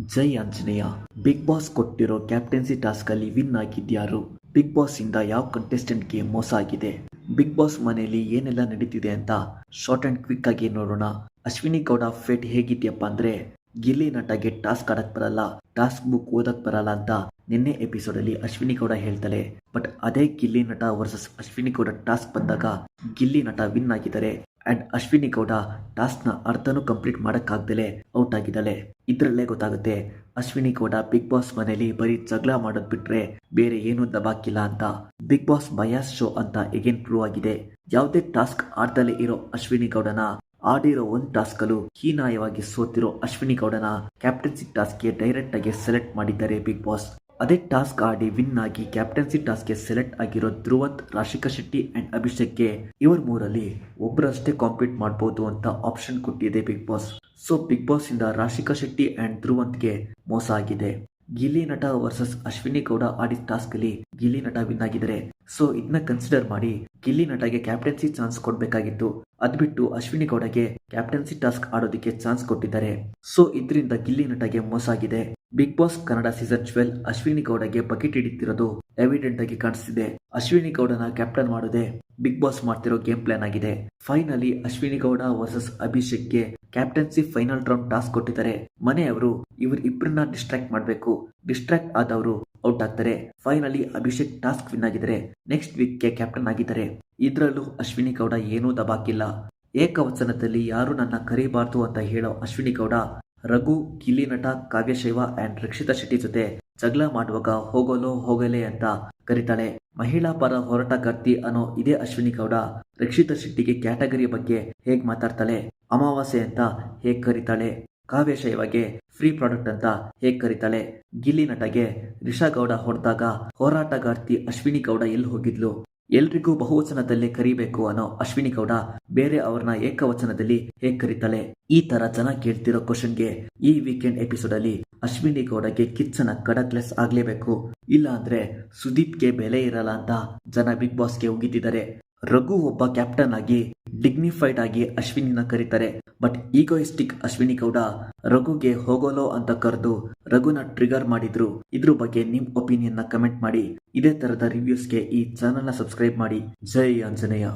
ಜೈ Anjaneya. Bigg Boss ಕೊಟ್ಟಿರೋ captaincy task ಅಲ್ಲಿ win ಆಗಿದ್ಯಾರು? ಬಿಗ್ ಬಾಸ್ ಇಂದ ಯಾವ ಕಂಟೆಸ್ಟೆಂಟ್ಗೆ ಮೋಸ ಆಗಿದೆ? ಬಿಗ್ ಬಾಸ್ ಮನೆಯಲ್ಲಿ ಏನೆಲ್ಲ ನಡೀತಿದೆ ಅಂತ ಶಾರ್ಟ್ ಅಂಡ್ ಕ್ವಿಕ್ ಆಗಿ ನೋಡೋಣ. ಅಶ್ವಿನಿ ಗೌಡ ಫೇಟ್ ಹೇಗಿದ್ಯಪ್ಪ ಅಂದ್ರೆ ಗಿಲ್ಲಿ ನಟಗೆ ಟಾಸ್ಕ್ ಆಡಕ್ ಬರಲ್ಲ, ಟಾಸ್ಕ್ ಬುಕ್ ಓದಕ್ ಬರಲ್ಲ ಅಂತ ನಿನ್ನೆ ಎಪಿಸೋಡ್ ಅಲ್ಲಿ ಅಶ್ವಿನಿ ಗೌಡ ಹೇಳ್ತಾಳೆ. ಬಟ್ ಅದೇ ಗಿಲ್ಲಿ ನಟ ವರ್ಸಸ್ ಅಶ್ವಿನಿ ಗೌಡ ಟಾಸ್ಕ್ ಬಂದಾಗ ಗಿಲ್ಲಿ ನಟ ವಿನ್ ಆಗಿದ್ದಾರೆ. ಅಂಡ್ ಅಶ್ವಿನಿ ಗೌಡ ಟಾಸ್ಕ್ನ ಅರ್ಧನು ಕಂಪ್ಲೀಟ್ ಮಾಡಕ್ಕಾಗ್ದಲೆ ಔಟ್ ಆಗಿದ್ದಾಳೆ. ಇದ್ರಲ್ಲೇ ಗೊತ್ತಾಗುತ್ತೆ, ಅಶ್ವಿನಿ ಗೌಡ ಬಿಗ್ ಬಾಸ್ ಮನೆಯಲ್ಲಿ ಬರೀ ಜಗಳ ಮಾಡೋದ್ ಬಿಟ್ರೆ ಬೇರೆ ಏನೂ ದಬಾಕಿಲ್ಲ ಅಂತ. ಬಿಗ್ ಬಾಸ್ ಬಯಾಸ್ ಶೋ ಅಂತ ಎಗೇನ್ ಪ್ರೂವ್ ಆಗಿದೆ. ಯಾವುದೇ ಟಾಸ್ಕ್ ಆಡ್ದಲೇ ಇರೋ ಅಶ್ವಿನಿ ಗೌಡನ ಆಡಿರೋ ಒಂದು ಟಾಸ್ಕ್ ಅಲ್ಲೂ ಹೀನಾಯವಾಗಿ ಸೋತಿರೋ ಅಶ್ವಿನಿ ಗೌಡನ ಕ್ಯಾಪ್ಟನ್ಸಿ ಟಾಸ್ಕ್ಗೆ ಡೈರೆಕ್ಟ್ ಆಗಿ ಸೆಲೆಕ್ಟ್ ಮಾಡಿದ್ದಾರೆ ಬಿಗ್ ಬಾಸ್ ಅದೇ ಟಾಸ್ಕ್ ಆಡಿ ವಿನ್ ಆಗಿ ಕ್ಯಾಪ್ಟನ್ಸಿ ಟಾಸ್ಕ್ಗೆ ಸೆಲೆಕ್ಟ್ ಆಗಿರೋ ಧ್ರುವತ್, ರಾಶಿಕಾ ಶೆಟ್ಟಿ ಅಂಡ್ ಅಭಿಷೇಕ್ಗೆ ಇವರ್ ಮೂರಲ್ಲಿ ಒಬ್ಬರಷ್ಟೇ ಕಾಂಪೀಟ್ ಮಾಡಬಹುದು ಅಂತ ಆಪ್ಷನ್ ಕೊಟ್ಟಿದೆ Bigg Boss so Bigg Boss ಇಂದ ರಾಶಿಕಾ ಶೆಟ್ಟಿ ಅಂಡ್ ಧ್ರುವಂತ್ಗೆ ಮೋಸ ಆಗಿದೆ. ಗಿಲ್ಲಿ ನಟ ವರ್ಸಸ್ ಅಶ್ವಿನಿ ಗೌಡ ಆಡಿದ ಟಾಸ್ಕ್ ಅಲ್ಲಿ ಗಿಲ್ಲಿ ನಟ ವಿನ್ ಆಗಿದ್ದಾರೆ. ಸೊ ಇದನ್ನ ಕನ್ಸಿಡರ್ ಮಾಡಿ ಗಿಲ್ಲಿ ನಟಗೆ ಕ್ಯಾಪ್ಟನ್ಸಿ ಚಾನ್ಸ್ ಕೊಡ್ಬೇಕಾಗಿತ್ತು. ಅದ್ಬಿಟ್ಟು ಅಶ್ವಿನಿ ಗೌಡಗೆ ಕ್ಯಾಪ್ಟನ್ಸಿ ಟಾಸ್ಕ್ ಆಡೋದಕ್ಕೆ ಚಾನ್ಸ್ ಕೊಟ್ಟಿದ್ದಾರೆ. ಸೊ ಇದರಿಂದ ಗಿಲ್ಲಿ ನಟಗೆ ಮೋಸ ಆಗಿದೆ. Bigg Boss Kannada season twelve Ashwini ಗೌಡಗೆ bucket ಹಿಡಿತಿರೋದು ಎವಿಡೆಂಟ್ ಆಗಿ ಕಾಣಿಸ್ತಿದೆ. ಅಶ್ವಿನಿ ಗೌಡನ ಕ್ಯಾಪ್ಟನ್ ಮಾಡೋದೇ ಬಿಗ್ ಬಾಸ್ ಮಾಡ್ತಿರೋ ಗೇಮ್ ಪ್ಲಾನ್ ಆಗಿದೆ. ಫೈನಲಿ ಅಶ್ವಿನಿ ಗೌಡ ವರ್ಸಸ್ ಅಭಿಷೇಕ್ಗೆ ಕ್ಯಾಪ್ಟನ್ಸಿ ಫೈನಲ್ ರೌಂಡ್ ಟಾಸ್ಕ್ ಕೊಟ್ಟಿದ್ದಾರೆ. ಮನೆಯವರು ಇವ್ರ ಇಬ್ಬರನ್ನ ಡಿಸ್ಟ್ರಾಕ್ಟ್ ಮಾಡಬೇಕು. ಡಿಸ್ಟ್ರಾಕ್ಟ್ ಆದವರು ಔಟ್ ಆಗ್ತಾರೆ. ಫೈನಲಿ ಅಭಿಷೇಕ್ ಟಾಸ್ಕ್ ವಿನ್ ಆಗಿದ್ದಾರೆ ನೆಕ್ಸ್ಟ್ ವೀಕ್ಗೆ ಕ್ಯಾಪ್ಟನ್ ಆಗಿದ್ದಾರೆ. ಇದರಲ್ಲೂ ಅಶ್ವಿನಿ ಗೌಡ ಏನೂ ದಬಾಕಿಲ್ಲ. ಏಕವಚನದಲ್ಲಿ ಯಾರು ನನ್ನ ಕರೀಬಾರ್ದು ಅಂತ ಹೇಳೋ ಅಶ್ವಿನಿ ಗೌಡ ರಘು, ಗಿಲ್ಲಿ ನಟ ಕಾವ್ಯಶೈವ ಅಂಡ್ ರಕ್ಷಿತ ಶೆಟ್ಟಿ ಜೊತೆ ಜಗಳ ಮಾಡುವಾಗ ಹೋಗಲೋ ಹೋಗಲೇ ಅಂತ ಕರೀತಾಳೆ. ಮಹಿಳಾ ಪರ ಹೋರಾಟಗಾರ್ತಿ ಅನ್ನೋ ಇದೇ ಅಶ್ವಿನಿ ಗೌಡ ರಕ್ಷಿತಾ ಶೆಟ್ಟಿಗೆ ಕ್ಯಾಟಗರಿ ಬಗ್ಗೆ ಹೇಗ್ ಮಾತಾಡ್ತಾಳೆ, ಅಮಾವಾಸ್ಯೆ ಅಂತ ಹೇಗ್ ಕರೀತಾಳೆ, ಕಾವ್ಯಶೈವಗೆ ಫ್ರೀ ಪ್ರಾಡಕ್ಟ್ ಅಂತ ಹೇಗ್ ಕರೀತಾಳೆ, ಗಿಲ್ಲಿ ನಟಗೆ ರಿಷಾ ಗೌಡ ಹೊಡೆದಾಗ ಹೋರಾಟಗಾರ್ತಿ ಅಶ್ವಿನಿ ಗೌಡ ಎಲ್ಲಿ ಹೋಗಿದ್ಲು ಎಲ್ರಿಗೂ ಬಹುವಚನದಲ್ಲೇ ಕರಿಬೇಕು ಅನ್ನೋ ಅಶ್ವಿನಿ ಗೌಡ ಬೇರೆ ಅವ್ರನ್ನ ಏಕವಚನದಲ್ಲಿ ಹೇಗ್ ಕರೀತಾಳೆ? ಈ ತರ ಜನ ಕೇಳ್ತಿರೋ ಕ್ವಶನ್ಗೆ ಈ ವೀಕೆಂಡ್ ಎಪಿಸೋಡ್ ಅಲ್ಲಿ ಅಶ್ವಿನಿ ಗೌಡಗೆ ಕಿಚ್ಚನ ಕಡಕ್ಲೆಸ್ ಆಗ್ಲೇಬೇಕು. ಇಲ್ಲ ಅಂದ್ರೆ ಸುದೀಪ್ಗೆ ಬೆಲೆ ಇರಲ್ಲ ಅಂತ ಜನ ಬಿಗ್ ಬಾಸ್ಗೆ ಉಗಿತಿದ್ದಾರೆ ರಘು ಒಬ್ಬ ಕ್ಯಾಪ್ಟನ್ ಆಗಿ ಡಿಗ್ನಿಫೈಡ್ ಆಗಿ ಅಶ್ವಿನಿನ ಕರೀತಾರೆ. ಬಟ್ ಈಗೋಯಿಸ್ಟಿಕ್ ಅಶ್ವಿನಿ ಗೌಡ ರಘುಗೆ ಹೋಗೋಲೋ ಅಂತ ಕರೆದು ರಘುನ ಟ್ರಿಗರ್ ಮಾಡಿದ್ರು. ಇದ್ರ ಬಗ್ಗೆ ನಿಮ್ ಒಪಿನಿಯನ್ನ ಕಮೆಂಟ್ ಮಾಡಿ. ಇದೇ ತರದ ರಿವ್ಯೂಸ್ಗೆ ಈ ಚಾನೆಲ್ನ ಸಬ್ಸ್ಕ್ರೈಬ್ ಮಾಡಿ. ಜೈ ಆಂಜನೇಯ.